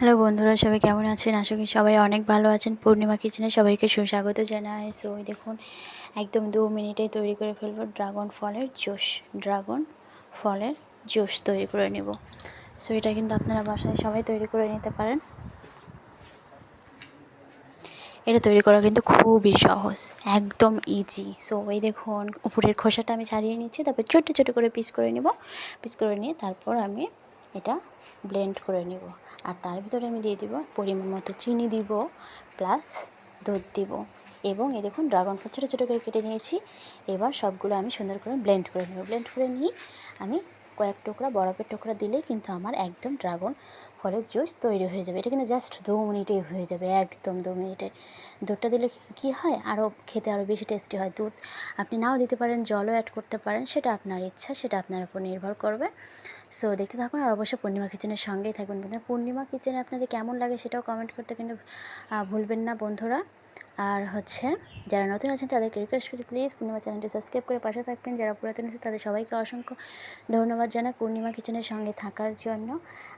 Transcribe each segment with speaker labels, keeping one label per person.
Speaker 1: Hello বন্ধুরা, সবাই কেমন আছেন? আশা করি সবাই অনেক ভালো আছেন। পূর্ণিমা কিচেনে সবাইকে সুস্বাগত জানাই। সো দেখুন, একদম দু মিনিটে তৈরি করে ফেলব ড্রাগন ফলের জুস, ড্রাগন ফলের জুস তৈরি করে নেব। সো এটা কিন্তু আপনারা বাসায় সবাই তৈরি করে নিতে পারেন। এটা তৈরি করা কিন্তু খুবই সহজ, একদম ইজি সো ওই দেখুন, উপরের খোসাটা আমি ছাড়িয়ে নিচ্ছি, তারপর ছোটো ছোটো করে পিস করে নেব। পিস করে নিয়ে তারপর আমি এটা ব্লেন্ড করে নেব। আর তার ভিতরে আমি দিয়ে দিব পরিমাণ মতো চিনি দিব প্লাস দুধ দিব। এবং এই দেখুন ড্রাগন ফল ছোটো ছোটো করে কেটে নিয়েছি। এবার সবগুলো আমি সুন্দর করে ব্লেন্ড করে নেব। ব্লেন্ড করে নিয়ে আমি কয়েক টুকরা, বরফের টুকরা দিলে কিন্তু আমার একদম ড্রাগন ফলের জুস তৈরি হয়ে যাবে। এটা কিন্তু জাস্ট দু মিনিটেই হয়ে যাবে, একদম দু মিনিটে। দুধটা দিলে কি হয়? আরও খেতে আরও বেশি টেস্টি হয়। দুধ আপনি নাও দিতে পারেন, জলও অ্যাড করতে পারেন, সেটা আপনার ইচ্ছা, সেটা আপনার উপর নির্ভর করবে। সো দেখতে থাকুন আর অবশ্যই পূর্ণিমা কিচেনের সঙ্গেই থাকবেন বন্ধুরা। পূর্ণিমা কিচেনে আপনাদের কেমন লাগে সেটাও কমেন্ট করতে কিন্তু ভুলবেন না বন্ধুরা। আর হচ্ছে যারা নতুন আছেন, তাদেরকে রিকোয়েস্ট করছি প্লিজ পূর্ণিমা চ্যানেলটি সাবস্ক্রাইব করে পাশে থাকবেন। যারা পুরাতন আছে তাদের সবাইকে অসংখ্য ধন্যবাদ জানাই পূর্ণিমা কিচেনের সঙ্গে থাকার জন্য।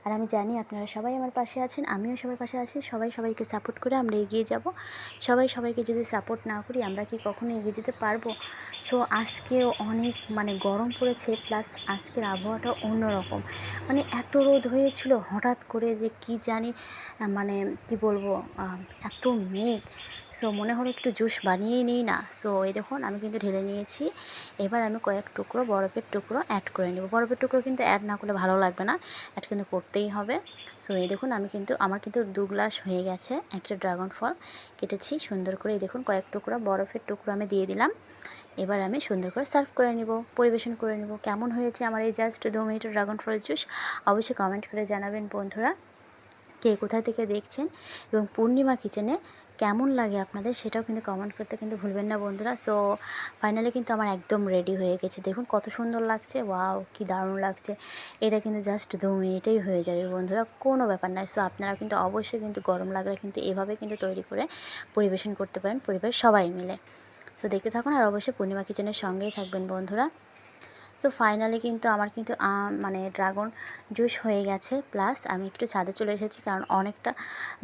Speaker 1: আর আমি জানি আপনারা সবাই আমার পাশে আছেন, আমিও সবার পাশে আছি। সবাই সবাইকে সাপোর্ট করে আমরা এগিয়ে যাব। সবাই সবাইকে যদি সাপোর্ট না করি, আমরা কি কখনো এগিয়ে যেতে পারব? সো আজকেও অনেক মানে গরম পড়েছে প্লাস আজকের আবহাওয়াটা অন্যরকম। মানে এত রোদ হয়েছিল, হঠাৎ করে যে কি জানি মানে কি বলব এত মেঘ। সো মনে হলো একটু জুস বানিয়েই নিই না। সো এই দেখুন, আমি কিন্তু ঢেলে নিয়েছি। এবার আমি কয়েক টুকরো বরফের টুকরো অ্যাড করে নেব। বরফের টুকরো কিন্তু অ্যাড না করলে ভালো লাগবে না অ্যাড কিন্তু করতেই হবে। সো এই দেখুন, আমি কিন্তু, আমার কিন্তু দু গ্লাস হয়ে গেছে একটা ড্রাগন ফল কেটেছি সুন্দর করে। এই দেখুন, কয়েক টুকরো বরফের টুকরো আমি দিয়ে দিলাম। এবার আমি সুন্দর করে সার্ভ করে নিব, পরিবেশন করে নিব। কেমন হয়েছে আমার এই জাস্ট দু মিনিটের ড্রাগন ফল জুস অবশ্যই কমেন্ট করে জানাবেন, বন্ধুরা। কে কোথায় থেকে দেখছেন এবং পূর্ণিমা কিচেনে কেমন লাগে আপনাদের সেটাও কিন্তু কমেন্ট করতে কিন্তু ভুলবেন না বন্ধুরা। সো ফাইনালি কিন্তু আমার একদম রেডি হয়ে গেছে। দেখুন কত সুন্দর লাগছে। ওয়াও কি দারুণ লাগছে। এটা কিন্তু জাস্ট দু মিনিটেই হয়ে যাবে বন্ধুরা। কোনো ব্যাপার নয়। সো আপনারা কিন্তু অবশ্যই কিন্তু গরম লাগলে কিন্তু এভাবে কিন্তু তৈরি করে পরিবেশন করতে পারেন পরিবারের সবাই মিলে। সো দেখতে থাকুন আর অবশ্যই পূর্ণিমা কিচেনের সঙ্গেই থাকবেন বন্ধুরা। সো ফাইনালি কিন্তু আমার কিন্তু মানে ড্রাগন জুস হয়ে গেছে। প্লাস আমি একটু ছাদে চলে এসেছি কারণ অনেকটা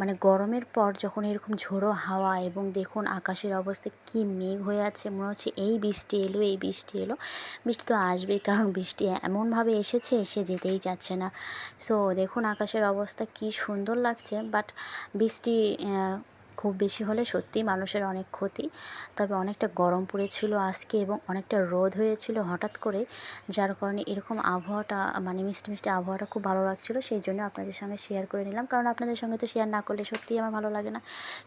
Speaker 1: মানে গরমের পর যখন এরকম ঝোড়ো হাওয়া এবং দেখুন আকাশের অবস্থা কি মেঘ হয়ে আছে, মনে হচ্ছে এই বৃষ্টি এলো, এই বৃষ্টি এলো। বৃষ্টি তো আসবেই কারণ বৃষ্টি এমনভাবে এসেছে এসে যেতেই যাচ্ছে না। সো দেখুন আকাশের অবস্থা কি সুন্দর লাগছে বাট বৃষ্টি খুব বেশি হলে সত্যিই মানুষের অনেক ক্ষতি। তবে অনেকটা গরম পড়েছিল আজকে এবং অনেকটা রোদ হয়েছিল হঠাৎ করে, যার কারণে এরকম আবহাওয়াটা মানে মিষ্টি মিষ্টি আবহাওয়াটা খুব ভালো লাগছিল। সেই জন্য আপনাদের সঙ্গে শেয়ার করে নিলাম। কারণ আপনাদের সঙ্গে তো শেয়ার না করলে সত্যিই আমার ভালো লাগে না।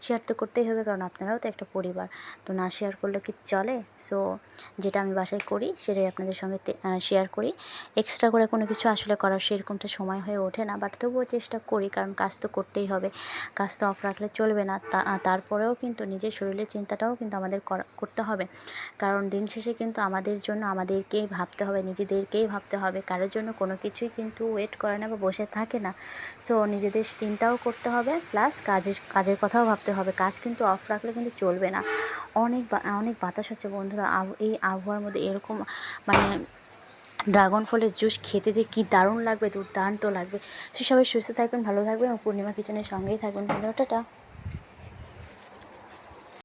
Speaker 1: শেয়ার তো করতেই হবে, কারণ আপনারাও তো একটা পরিবার। তো না শেয়ার করলে কি চলে? সো যেটা আমি বাসায় করি, সেটাই আপনাদের সঙ্গে শেয়ার করি। এক্সট্রা করে কোনো কিছু আসলে করার সেরকমটা সময় হয়ে ওঠে না। বাট তবুও চেষ্টা করি, কারণ কাজ তো করতেই হবে। কাজ তো অফ রাখলে চলবে না। তা তারপরেও কিন্তু নিজের শরীরের চিন্তাটাও কিন্তু আমাদের করতে হবে। কারণ দিন শেষে কিন্তু আমাদের জন্য আমাদেরকেই ভাবতে হবে, নিজেদেরকেই ভাবতে হবে। কারোর জন্য কোনো কিছুই কিন্তু ওয়েট করে না বা বসে থাকে না। সো নিজেদের চিন্তাও করতে হবে প্লাস কাজের কাজের কথাও ভাবতে হবে। কাজ কিন্তু অফ রাখলে কিন্তু চলবে না। অনেক অনেক বাতাস হচ্ছে বন্ধুরা। এই আবহাওয়ার মধ্যে এরকম মানে ড্রাগন ফলের জুস খেতে যে কী দারুণ লাগবে, দুর্দান্ত লাগবে। সে সবাই সুস্থ থাকবেন, ভালো থাকবেন এবং পূর্ণিমা কিচেনের সঙ্গেই থাকবেন বন্ধুরা। টাটা।